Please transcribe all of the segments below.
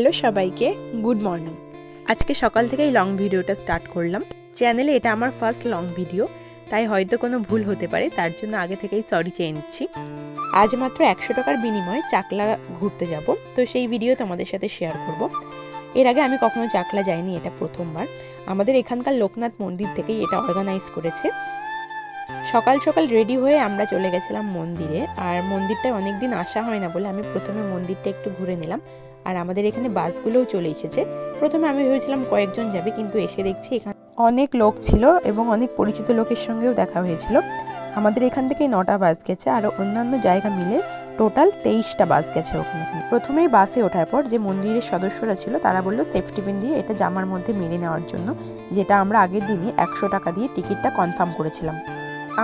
Hello সবাইকে, good morning. আজকে সকাল থেকেই লং ভিডিওটা স্টার্ট করলাম। চ্যানেলে এটা আমার ফার্স্ট লং ভিডিও তাই হয়তো কোনো ভুল হতে পারে, তার জন্য আগে থেকেই সরি চেয়ে নিচ্ছি। আজ মাত্র একশো টাকার বিনিময়ে চাকলা ঘুরতে যাব, তো সেই ভিডিও তোমাদের সাথে শেয়ার করব। এর আগে আমি কখনো চাকলা যাইনি, এটা প্রথমবার। আমাদের এখানকার লোকনাথ মন্দির থেকেই এটা অর্গানাইজ করেছে। সকাল সকাল রেডি হয়ে আমরা চলে গেছিলাম মন্দিরে, আর মন্দিরটায় অনেক দিন আসা হয় না বলে আমি প্রথমে মন্দিরটা একটু ঘুরে নিলাম। আর আমাদের এখানে বাসগুলোও চলে এসেছে। প্রথমে আমি ভেবেছিলাম কয়েকজন যাবে, কিন্তু এসে দেখছি এখানে অনেক লোক ছিল এবং অনেক পরিচিত লোকের সঙ্গেও দেখা হয়েছিল। আমাদের এখান থেকেই নটা বাস গেছে আর অন্যান্য জায়গা মিলে টোটাল তেইশটা বাস গেছে ওখানে। প্রথমেই বাসে ওঠার পর যে মন্দিরের সদস্যরা ছিল, তারা বলল সেফটি পিন দিয়ে এটা জামার মধ্যে মেরে নেওয়ার জন্য, যেটা আমরা আগের দিনই একশো টাকা দিয়ে টিকিটটা কনফার্ম করেছিলাম।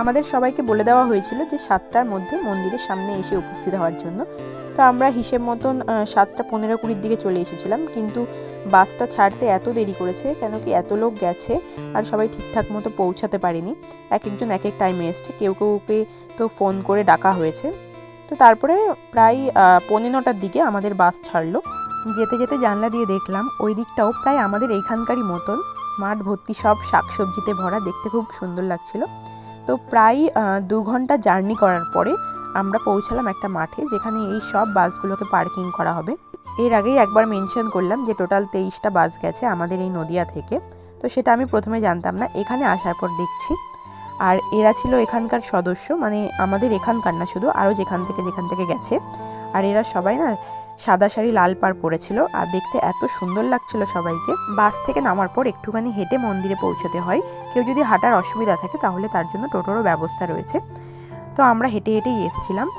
আমাদের সবাইকে বলে দেওয়া হয়েছিল যে সাতটার মধ্যে মন্দিরের সামনে এসে উপস্থিত হওয়ার জন্য। তো আমরা হিসেব মতন সাতটা পনেরো কুড়ির দিকে চলে এসেছিলাম, কিন্তু বাসটা ছাড়তে এত দেরি করেছে, কেন কি এত লোক গেছে আর সবাই ঠিকঠাক মতো পৌঁছাতে পারেনি। এক একজন এক এক টাইমে এসছে, কেউ কেউকে তো ফোন করে ডাকা হয়েছে। তো তারপরে প্রায় পৌনে নটার দিকে আমাদের বাস ছাড়লো। যেতে যেতে জানলা দিয়ে দেখলাম ওই দিকটাও প্রায় আমাদের এইখানকারই মতন। মাঠ ভর্তি সব শাকসবজিতে ভরা, দেখতে খুব সুন্দর লাগছিল। তো প্রায় দু ঘণ্টা জার্নি করার পরে আমরা পৌঁছালাম একটা মাঠে যেখানে এই সব বাসগুলোকে পার্কিং করা হবে। এর আগেই একবার মেনশন করলাম যে টোটাল তেইশটা বাস গেছে আমাদের এই নদিয়া থেকে। তো সেটা আমি প্রথমে জানতাম না, এখানে আসার পর দেখছি। আর এরা ছিল এখানকার সদস্য মানে আমাদের এখানকার না, শুধু আরও যেখান থেকে যেখান থেকে গেছে। আর এরা সবাই না সাদা শাড়ি লাল পাড় পরেছিল আর দেখতে এত সুন্দর লাগছিল সবাইকে। বাস থেকে নামার পর একটুখানি হেঁটে মন্দিরে পৌঁছতে হয়। কেউ যদি হাঁটার অসুবিধা থাকে তাহলে তার জন্য টোটোরও ব্যবস্থা রয়েছে। তো আমরা হেঁটে হেঁটেই এসেছিলাম।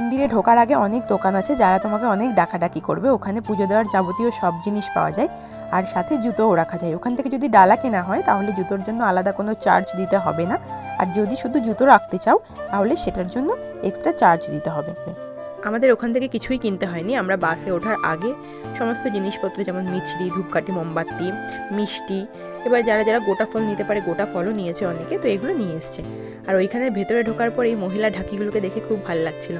মন্দিরে ঢোকার আগে অনেক দোকান আছে যারা তোমাকে অনেক ডাকাডাকি করবে। ওখানে পুজো দেওয়ার যাবতীয় সব জিনিস পাওয়া যায়। আর সাথে জুতোও রাখা যায়। ওখান থেকে যদি ডালা কেনা হয় তাহলে জুতোর জন্য আলাদা কোনো চার্জ দিতে হবে না। আর যদি শুধু জুতো রাখতে চাও তাহলে সেটার জন্য এক্সট্রা চার্জ দিতে হবে। আমাদের ওখান থেকে কিছুই কিনতে হয়নি। আমরা বাসে ওঠার আগে সমস্ত জিনিসপত্র যেমন মিছরি, ধূপকাঠি, মোমবাতি, মিষ্টি, এবার যারা যারা গোটা ফল নিতে পারে, গোটা ফলও নিয়েছে অনেকে, তো এগুলো নিয়ে এসছে। আর ওইখানে ভেতরে ঢোকার পর এই মহিলা ঢাকিগুলোকে দেখে খুব ভালো লাগছিল।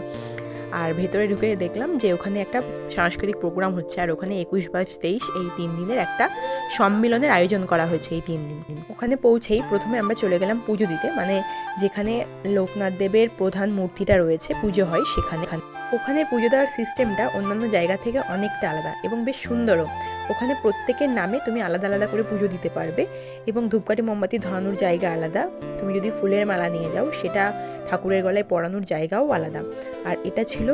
আর ভেতরে ঢুকে দেখলাম যে ওখানে একটা সাংস্কৃতিক প্রোগ্রাম হচ্ছে, আর ওখানে একুশ বাইশ তেইশ এই তিন দিনের একটা সম্মেলনের আয়োজন করা হয়েছে এই তিন দিন দিন। ওখানে পৌঁছেই প্রথমে আমরা চলে গেলাম পুজো দিতে মানে যেখানে লোকনাথ দেবের প্রধান মূর্তিটা রয়েছে, পুজো হয় সেখানে। ওখানে পুজো দেওয়ার সিস্টেমটা অন্যান্য জায়গা থেকে অনেকটা আলাদা এবং বেশ সুন্দরও। ওখানে প্রত্যেকের নামে তুমি আলাদা আলাদা করে পুজো দিতে পারবে এবং ধূপকাঠি, মোমবাতি ধরানোর জায়গা আলাদা। তুমি যদি ফুলের মালা নিয়ে যাও, সেটা ঠাকুরের গলায় পরানোর জায়গাও আলাদা। আর এটা ছিল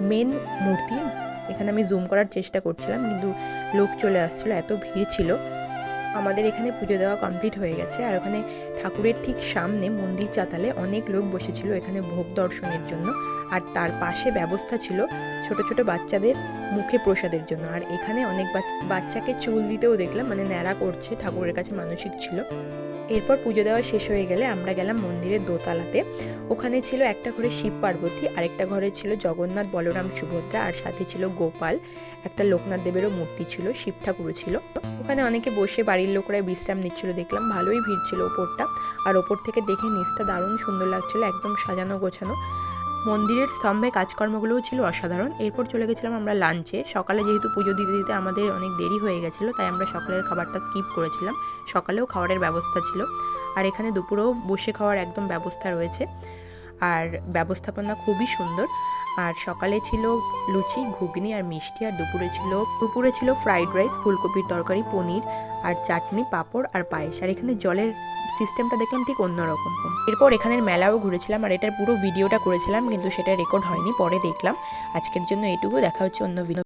মেন মূর্তি। এখানে আমি জুম করার চেষ্টা করছিলাম, কিন্তু লোক চলে আসছিল, এত ভিড় ছিল। আমাদের এখানে পুজো দেওয়া কমপ্লিট হয়ে গেছে। আর ওখানে ঠাকুরের ঠিক সামনে মন্দির চাতালে অনেক লোক বসেছিল এখানে ভোগ দর্শনের জন্য। আর তার পাশে ব্যবস্থা ছিল ছোট ছোট বাচ্চাদের মুখে প্রসাদের জন্য। আর এখানে অনেক বাচ- বাচ্চাকে চুল দিতেও দেখলাম মানে ন্যাড়া করছে, ঠাকুরের কাছে মানসিক ছিল। এরপর পুজো দেওয়া শেষ হয়ে গেলে আমরা গেলাম মন্দিরের দোতলাতে। ওখানে ছিল একটা ঘরে শিব পার্বতী, আরেকটা ঘরে ছিল জগন্নাথ, বলরাম, সুভদ্রা, আর সাথে ছিল গোপাল। একটা লোকনাথ দেবেরও মূর্তি ছিল, শিব ঠাকুরও ছিল। ওখানে অনেকে বসে বাড়ির লোকরা বিশ্রাম নিচ্ছিল, দেখলাম ভালোই ভিড় ছিল ওপরটা। আর ওপর থেকে দেখে নিচটা দারুণ সুন্দর লাগছিল, একদম সাজানো গোছানো। মন্দিরের স্তম্ভে কাজকর্মগুলোও ছিল অসাধারণ। এরপর চলে গেছিলাম আমরা লাঞ্চে। সকালে যেহেতু পুজো দিতে দিতে আমাদের অনেক দেরি হয়ে গেছিল, তাই আমরা সকালের খাবারটা স্কিপ করেছিলাম। সকালেও খাবারের ব্যবস্থা ছিল। আর এখানে দুপুরেও বসে খাওয়ার একদম ব্যবস্থা রয়েছে। আর ব্যবস্থাপনা খুবই সুন্দর। আর সকালে ছিল লুচি, ঘুগনি আর মিষ্টি, আর দুপুরে ছিল দুপুরে ছিল ফ্রাইড রাইস ফুলকপির তরকারি, পনির আর চাটনি, পাঁপড় আর পায়েস। আর এখানে জলের সিস্টেমটা দেখলাম ঠিক অন্যরকম। এরপর এখানের মেলাও ঘুরেছিলাম আর এটার পুরো ভিডিওটা করেছিলাম, কিন্তু সেটা রেকর্ড হয়নি, পরে দেখলাম। আজকের জন্য এটুকু, দেখা হচ্ছে অন্য